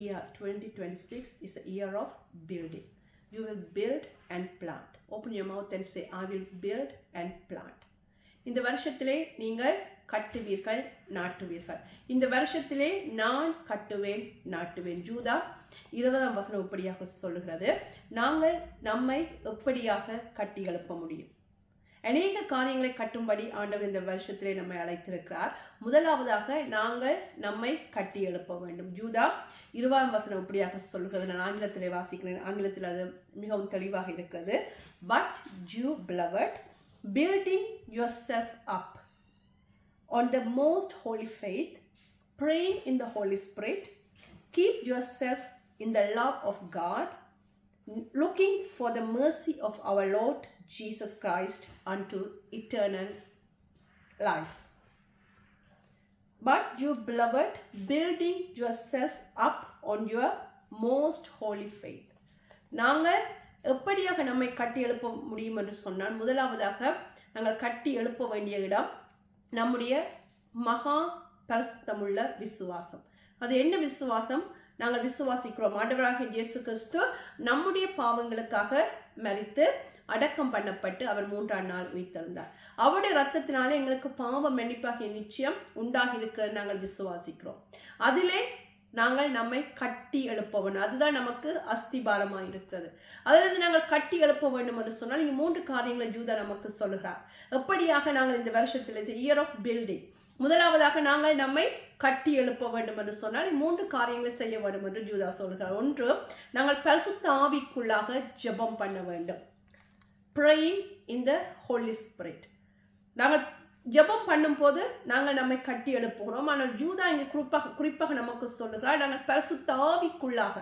year 2026 is a year of building. You will build and plant. Open your mouth and say, I will build and plant. இந்த வருஷத்திலே நீங்கள் கட்டுவீர்கள் நாட்டுவீர்கள் இந்த வருஷத்திலே நான் கட்டுவேன் நாட்டுவேன் ஜூதா இருபதாம் வசனம் இப்படியாக சொல்லுகிறது நாங்கள் நம்மை எப்படியாக கட்டி எழுப்ப முடியும் அநேக காரியங்களை கட்டும்படி ஆண்டவர் இந்த வருஷத்திலே நம்மை அழைத்திருக்கிறார் முதலாவதாக நாங்கள் நம்மை கட்டி எழுப்ப வேண்டும் ஜூதா இருபதாம் வசனம் இப்படியாக சொல்கிறது நான் ஆங்கிலத்தில் வாசிக்கிறேன் ஆங்கிலத்தில் அது மிகவும் தெளிவாக இருக்கிறது but you beloved building yourself up on the most holy faith pray in the Holy Spirit keep yourself in the love of God looking for the mercy of our Lord Jesus Christ and to eternal life But you beloved, building yourself up on your most holy faith. நாங்கள் எப்படியாக நம்மை கட்டி எழுப்ப முடியும் என்று சொன்னால் முதலாவதாக நாங்கள் கட்டி எழுப்ப வேண்டிய இடம் நம்முடைய மகா பரிசுத்தமுள்ள விசுவாசம் அது என்ன விசுவாசம் நாங்கள் விசுவாசிக்கிறோம். ஆண்டவராகிய இயேசு கிறிஸ்து நம்முடைய பாவங்களுக்காக மறித்து அடக்கம் பண்ணப்பட்டு அவர் மூன்றாம் நாள் உயிர்த்தெழுந்தார். அவருடைய ரத்தத்தினாலே எங்களுக்கு பாவம் மன்னிப்பாகிய நிச்சயம் உண்டாகி இருக்கிறது நாங்கள் விசுவாசிக்கிறோம். அதிலே நாங்கள் நம்மை கட்டி எழுப்பவன். அதுதான் நமக்கு அஸ்திபாரமாக இருக்கிறது. அதிலிருந்து நாங்கள் கட்டி எழுப்ப வேண்டும் என்று சொன்னால் இங்கே மூன்று காரியங்களை ஜூதா நமக்கு சொல்லுகிறார். எப்படியாக நாங்கள் இந்த வருஷத்தில் இயர் ஆஃப் பில்டிங் முதலாவதாக நாங்கள் நம்மை கட்டி எழுப்ப வேண்டும் என்று சொன்னால் மூன்று காரியங்களை செய்ய வேண்டும் என்று ஜூதா சொல்கிறார். ஒன்று நாங்கள் பரிசுத்த ஆவிக்குள்ளாக ஜெபம் பண்ண வேண்டும். Praying in the holy spirit நாங்கள் ஜெபம் பண்ணும்போது நாங்கள் நம்மை கட்டி எழுப்புகிறோம். ஆனால் ஜூதா இங்கே குறிப்பாக குறிப்பாக நமக்கு சொல்லுகிறார் நாங்கள் பரிசுத்த ஆவிக்குள்ளாக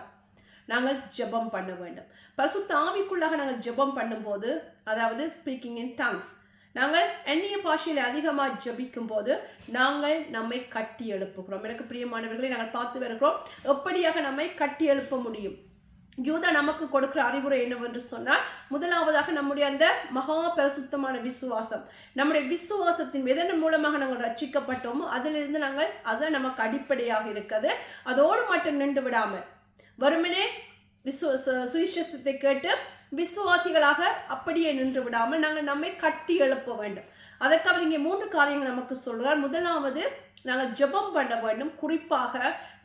நாங்கள் ஜெபம் பண்ண வேண்டும். பரிசுத்த ஆவிக்குள்ளாக நாங்கள் ஜெபம் பண்ணும்போது அதாவது ஸ்பீக்கிங் இன் டங்ஸ் நாங்கள் எண்ணிய பாஷையில் அதிகமாக ஜபிக்கும் போது நாங்கள் நம்மை கட்டி எழுப்புகிறோம். எனக்கு பிரியமானவர்களை நாங்கள் பார்த்து வருகிறோம். எப்படியாக நம்மை கட்டி எழுப்ப முடியும்? யூதா நமக்கு கொடுக்கிற அறிவுரை என்னவென்று சொன்னால் முதலாவதாக நம்முடைய அந்த மகா பிரசுத்தமான விசுவாசம். நம்முடைய விசுவாசத்தின் எதன் மூலமாக நாங்கள் ரட்சிக்கப்பட்டோமோ அதிலிருந்து நாங்கள் அது நமக்கு அடிப்படையாக இருக்கிறது. அதோடு மட்டும் நின்று விடாமல் வருமனே விசுவ சுவிசேஷத்தை கேட்டு விசுவாசிகளாக அப்படியே நின்று விடாமல் நாங்கள் நம்மை கட்டி எழுப்ப வேண்டும். அதற்கு அவர் இங்கே மூன்று காரியங்கள் நமக்கு சொல்கிறார் முதலாவது நாங்கள் ஜெபம் பண்ண வேண்டும். குறிப்பாக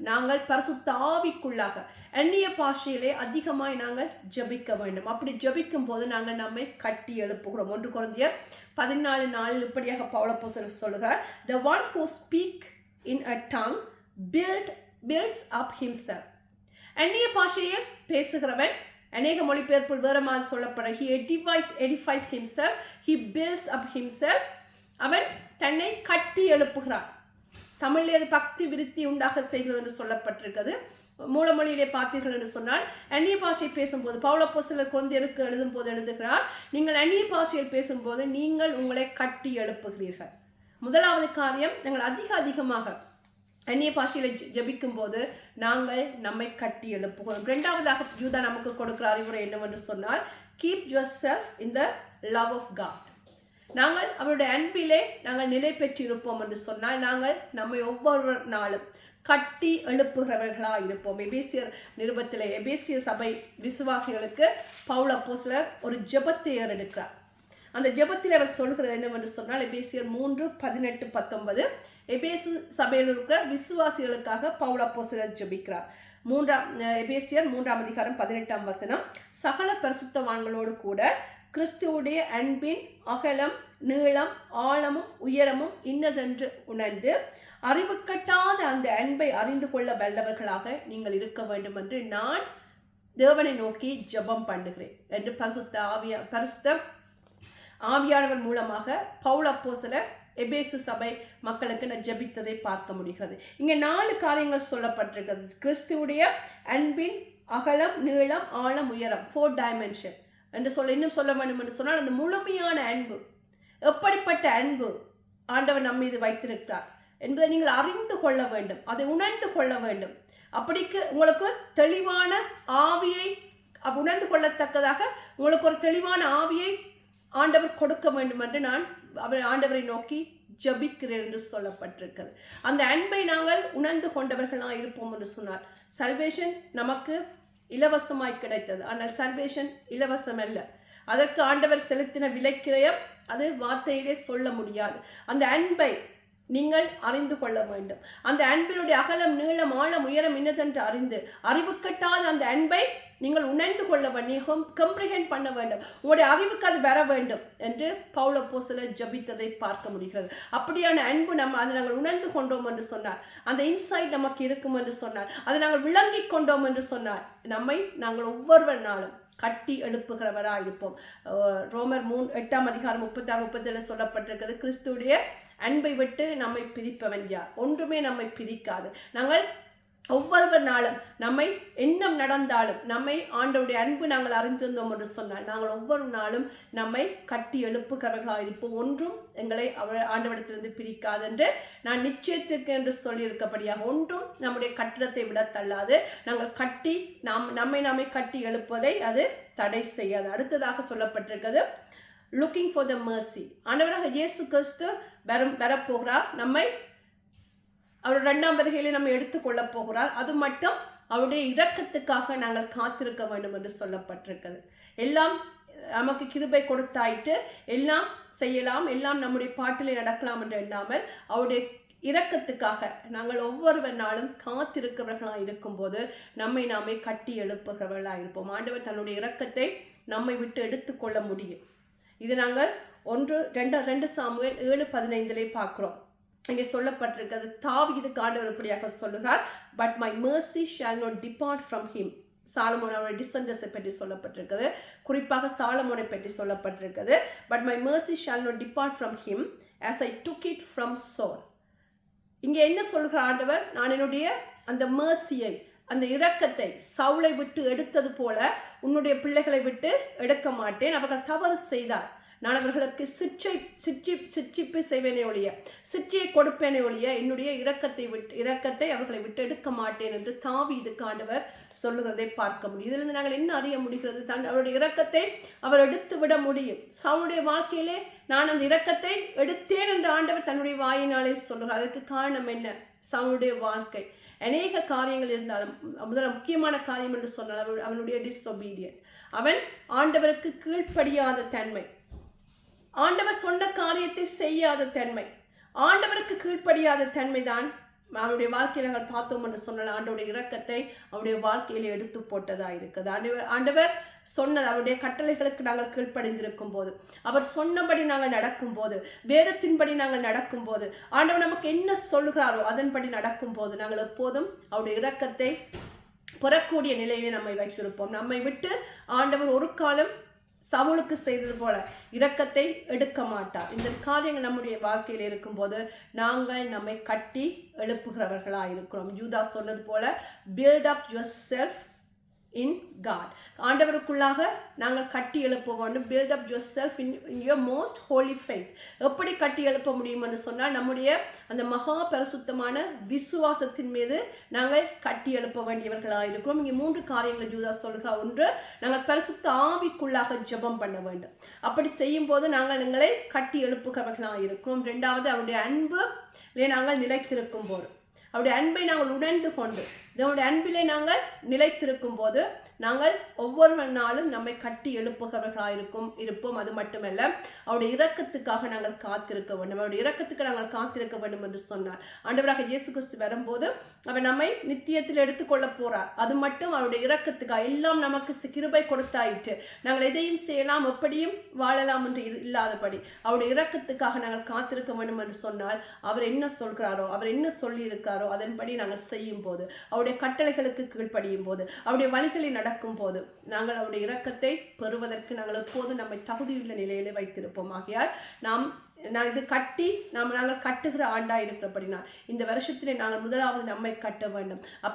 நாங்கள் பரிசுத்த ஆவிக்குள்ளாக அந்நிய பாஷையிலே அதிகமாய் நாங்கள் ஜபிக்க வேண்டும். அப்படி ஜபிக்கும் போது நாங்கள் நம்மை கட்டி எழுப்புகிறோம். ஒன்று குழந்தையர் பதினாலு நாளில் இப்படியாக பவளப்பூசர் சொல்கிறார் the one who speak in a tongue build builds up himself அந்நிய பாஷையில் பேசுகிறவன் அநேக மொழிபெயர்ப்பு விவரமாக சொல்லப்பட he edifies edifies himself he builds up himself அவன் தன்னை கட்டி எழுப்புகிறான். தமிழில் அது பக்தி விருத்தி உண்டாக செய்கிறது என்று சொல்லப்பட்டிருக்கிறது. மூலமொழியிலே பார்த்தீர்கள் என்று சொன்னால் அந்நிய பாஷை பேசும்போது பௌளப்போ சிலர் குழந்தையருக்கு எழுதும் போது எழுதுகிறார் நீங்கள் அந்நிய பாஷையில் பேசும்போது நீங்கள் உங்களை கட்டி எழுப்புகிறீர்கள். முதலாவது காரியம் நாங்கள் அதிக அதிகமாக அந்நிய பாஷையில் ஜபிக்கும் போது நாங்கள் நம்மை கட்டி எழுப்புகிறோம். ரெண்டாவதாக யூதா நமக்கு கொடுக்கிற அறிவுரை என்னவென்று சொன்னால் keep yourself in the love of God நாங்கள் அவருடைய அன்பிலே நாங்கள் நிலை பெற்றிருப்போம் என்று சொன்னால் நாங்கள் நம்மை ஒவ்வொரு நாளும் கட்டி எழுப்புகிறவர்களாக இருப்போம் எபேசியர் நிருபத்தில் எபேசிய சபை விசுவாசிகளுக்கு பவுல போஸ்லர் ஒரு ஜபத்தை ஏறெடுக்கிறார். அந்த ஜெபத்தில் அவர் சொல்கிறது என்னவென்று சொன்னால் எபேசியர் மூன்று பதினெட்டு பத்தொன்பது. எபேசு சபையில் இருக்கிற விசுவாசிகளுக்காக பவுல போஸ்லர் ஜெபிக்கிறார். மூன்றாம் எபேசியர் மூன்றாம் அதிகாரம் பதினெட்டாம் வசனம் சகல பரிசுத்தவான்களோடு கூட கிறிஸ்துவுடைய அன்பின் அகலம் நீளம் ஆழமும் உயரமும் இன்னதென்று உணர்ந்து அறிவு கட்டாத அந்த அன்பை அறிந்து கொள்ள வல்லவர்களாக நீங்கள் இருக்க வேண்டும் என்று நான் தேவனை நோக்கி ஜெபம் பண்ணுகிறேன் என்று பரிசுத்த ஆவிய பரிசுத்த ஆவியானவர் மூலமாக பவுல் எபேசு சபை மக்களுக்கு நான் ஜபித்ததை பார்க்க முடிகிறது. இங்கே நாலு காரியங்கள் சொல்லப்பட்டிருக்கிறது. கிறிஸ்துவுடைய அன்பின் அகலம் நீளம் ஆழம் உயரம் ஃபோர் டைமென்ஷன் என்று சொல்ல இன்னும் சொல்ல வேண்டும் என்று சொன்னால் அந்த முழுமையான அன்பு எப்படிப்பட்ட அன்பு ஆண்டவர் நம் மீது வைத்திருக்கிறார் என்பதை நீங்கள் அறிந்து கொள்ள வேண்டும். அதை உணர்ந்து கொள்ள வேண்டும். அப்படிக்கு உங்களுக்கு தெளிவான ஆவியை உணர்ந்து கொள்ளத்தக்கதாக உங்களுக்கு ஒரு தெளிவான ஆவியை ஆண்டவர் கொடுக்க வேண்டும் என்று நான் அவர் ஆண்டவரை நோக்கி ஜபிக்கிறேன் என்று சொல்லப்பட்டிருக்கிறது. அந்த அன்பை நாங்கள் உணர்ந்து கொண்டவர்களாக இருப்போம் என்று சொன்னார். சல்வேஷன் நமக்கு இலவசமாய் கிடைத்தது. ஆனால் சல்வேஷன் இலவசம் அல்ல. அதற்கு ஆண்டவர் செலுத்தின விலைக்கிரயம் அது வார்த்தையிலே சொல்ல முடியாது. அந்த அன்பை நீங்கள் அறிந்து கொள்ள வேண்டும். அந்த அன்பினுடைய அகலம் நீளம் ஆழம் உயரம் இன்னதென்று அறிந்து அறிவு கட்டாத அந்த அன்பை நீங்கள் உணர்ந்து கொள்ள வேண்டும் கம்ப்ரிஹெண்ட் பண்ண வேண்டும். உங்களுடைய அறிவுக்கு அது வர வேண்டும் என்று பவுல போசல ஜபித்ததை பார்க்க முடிகிறது. அப்படியான அன்பு நம்ம அதை நாங்கள் உணர்ந்து கொண்டோம் என்று சொன்னார். அந்த இன்சைட் நமக்கு இருக்கும் என்று சொன்னார். அதை நாங்கள் விளங்கி கொண்டோம் என்று சொன்னார். நம்மை நாங்கள் ஒவ்வொரு நாளும் கட்டி எழுப்புகிறவராக இருப்போம். ரோமர் மூணு எட்டாம் அதிகாரம் முப்பத்தாறு முப்பத்தேழு சொல்லப்பட்டிருக்கிறது. கிறிஸ்துடைய அன்பை விட்டு நம்மை பிரிப்பவன் யார்? ஒன்றுமே நம்மை பிரிக்காது. நாங்கள் ஒவ்வொரு நாளும் நம்மை என்ன நடந்தாலும் நம்மை ஆண்டவுடைய அன்பு நாங்கள் அறிந்திருந்தோம் என்று சொன்னால் நாங்கள் ஒவ்வொரு நாளும் நம்மை கட்டி எழுப்புகிறவர்களாக இருப்போம். ஒன்றும் எங்களை அவர் ஆண்டவடத்திலிருந்து பிரிக்காது என்று நான் நிச்சயத்திற்கு என்று சொல்லியிருக்கபடியாக ஒன்றும் நம்முடைய கட்டிடத்தை விட தள்ளாது. நாங்கள் கட்டி நாம் நம்மை நாமே கட்டி எழுப்பதை அது தடை செய்யாது. அடுத்ததாக சொல்லப்பட்டிருக்கிறது லுக்கிங் ஃபார் த மர்சி ஆண்டவராக இயேசு கிறிஸ்து வரும் வரப்போகிறார். நம்மை அவர் ரெண்டாம் வருகையிலே நம்ம எடுத்துக்கொள்ள போகிறார். அது மட்டும் அவருடைய இரக்கத்துக்காக நாங்கள் காத்திருக்க வேண்டும் என்று சொல்லப்பட்டிருக்கிறது. எல்லாம் நமக்கு கிருபை கொடுத்தாயிட்டு எல்லாம் செய்யலாம் எல்லாம் நம்முடைய பாட்டிலே நடக்கலாம் என்று எண்ணாமல் அவருடைய இரக்கத்துக்காக நாங்கள் ஒவ்வொரு நாளும் காத்திருக்கிறவர்களாக இருக்கும்போது நம்மை நாமே கட்டி எழுப்புகிறவர்களாக இருப்போம். ஆண்டவர் தன்னுடைய இரக்கத்தை நம்மை விட்டு எடுத்துக்கொள்ள முடியும். இது நாங்கள் ஒன்று ரெண்டு ரெண்டு சாமுவேல் ஏழு பதினைந்திலே பார்க்குறோம். இங்கே சொல்லப்பட்டிருக்கிறது தாவி இது காண்டவர் இப்படியாக சொல்லுகிறார் but my mercy shall not depart from him Solomon அவருடைய டிசண்டர்ஸை பற்றி சொல்லப்பட்டிருக்கிறது குறிப்பாக சாலமோனை பற்றி சொல்லப்பட்டிருக்கிறது but my mercy shall not depart from him as I took it from Saul இங்கே என்ன சொல்கிற ஆண்டவர்? நான் என்னுடைய அந்த மேர்சியை அந்த இரக்கத்தை சவுளை விட்டு எடுத்தது போல உன்னுடைய பிள்ளைகளை விட்டு எடுக்க மாட்டேன். அவர்கள் தவறு செய்தார். நான் அவர்களுக்கு சிற்றை சிற்றி சிற்றிப்பு செய்வேனே ஒழிய சிற்றியை கொடுப்பேனே ஒழிய என்னுடைய இரக்கத்தை விட்டு இரக்கத்தை அவர்களை விட்டு எடுக்க மாட்டேன் என்று தாவி இது காண்டவர் சொல்லுகிறதை பார்க்க முடியும். இதிலிருந்து நாங்கள் என்ன அறிய முடிகிறது? தான் அவருடைய இரக்கத்தை அவர் எடுத்து விட முடியும். சவுடைய வாழ்க்கையிலே நான் அந்த இரக்கத்தை எடுத்தேன் என்று ஆண்டவர் தன்னுடைய வாயினாலே சொல்லுகிறார். அதற்கு காரணம் என்ன? சவுடைய வாழ்க்கை. அநேக காரியங்கள் இருந்தாலும் முதல்ல முக்கியமான காரியம் என்று சொன்னால் அவனுடைய டிஸ்ஒபீடியன் அவன் ஆண்டவருக்கு கீழ்ப்படியாத தன்மை. ஆண்டவர் சொன்ன காரியத்தை செய்யாத தன்மை. ஆண்டவருக்கு கீழ்ப்படியாத தன்மைதான் அவனுடைய வாழ்க்கையில் நாங்கள் பார்த்தோம் என்று சொன்னால் ஆண்டவருடைய இரக்கத்தை அவருடைய வாழ்க்கையில் எடுத்து போட்டதாக இருக்குது. ஆண்டவர் ஆண்டவர் சொன்னது அவருடைய கட்டளைகளுக்கு நாங்கள் கீழ்ப்படிந்திருக்கும் போது அவர் சொன்னபடி நாங்கள் நடக்கும்போது வேதத்தின்படி நாங்கள் நடக்கும்போது ஆண்டவர் நமக்கு என்ன சொல்கிறாரோ அதன்படி நடக்கும்போது நாங்கள் எப்போதும் அவருடைய இரக்கத்தை பெறக்கூடிய நிலையிலே நம்மை வைத்திருப்போம். நம்மை விட்டு ஆண்டவர் ஒரு காலம் சவுளுக்கு செய்தது போல இரக்கத்தை எடுக்க மாட்டார். இந்த காரியங்கள் நம்முடைய வாழ்க்கையில் இருக்கும்போது நாங்கள் நம்மை கட்டி எழுப்புகிறவர்களாக இருக்கிறோம் யூதா சொன்னது போல build up yourself in God ஆண்டவருக்குள்ளாக நாங்கள் கட்டி எழுப்ப வேண்டும். Build up yourself in in your most holy faith எப்படி கட்டி எழுப்ப முடியும் என்று சொன்னால் நம்முடைய அந்த மகா பரிசுத்தமான விசுவாசத்தின் மீது நாங்கள் கட்டி எழுப்ப வேண்டியவர்களாக இருக்கிறோம். இங்கே மூன்று காரியங்களை ஜூதா சொல்கிறார் ஒன்று நாங்கள் பரிசுத்த ஆவிக்குள்ளாக ஜெபம் பண்ண வேண்டும். அப்படி செய்யும் போது நாங்கள் எங்களை கட்டி எழுப்புகிறவர்களாக இருக்கிறோம். ரெண்டாவது அவருடைய அன்பு நாங்கள் நிலைத்திருக்கும் போது. அவருடைய அன்பை நாங்கள் உணர்ந்து கொண்டு இதனுடைய அன்பிலே நாங்கள் நிலைத்திருக்கும் போது நாங்கள் ஒவ்வொரு நாளும் நம்மை கட்டி எழுப்புகிறவர்களாக இருக்கும் இருப்போம். அது மட்டுமல்ல அவருடைய இரக்கத்துக்காக நாங்கள் காத்திருக்க வேண்டும். அவருடைய இரக்கத்துக்கு நாங்கள் காத்திருக்க வேண்டும் என்று சொன்னார். ஆண்டவராக இயேசு கிறிஸ்து வரும்போது அவர் நம்மை நித்தியத்தில் எடுத்துக்கொள்ள போறார். அது மட்டும் அவருடைய இரக்கத்துக்காக எல்லாம் நமக்கு கிருபை கொடுத்தாயிற்று. நாங்கள் எதையும் செய்யலாம் எப்படியும் வாழலாம் என்று இல்லாதபடி அவருடைய இரக்கத்துக்காக நாங்கள் காத்திருக்க வேண்டும் என்று சொன்னால் அவர் என்ன சொல்கிறாரோ அவர் என்ன சொல்லியிருக்காரோ அதன்படி நாங்கள் செய்யும் போது அவருடைய கட்டளைகளுக்கு கீழ்ப்படியும் போது அவருடைய வழிகளில் நடக்கும் போது நாங்கள் அவருடைய இரக்கத்தை பெறுவதற்கு நாங்கள் எப்போது நம்மை தகுதியுள்ள நிலையிலே வைத்திருப்போம். ஆகையால் நாம் நான் இது கட்டி நாம் நாங்கள் கட்டுகிற ஆண்டாக இருக்கிறபடினால் இந்த வருஷத்திலே நாங்கள் முதலாவது நம்மை கட்ட வேண்டும்.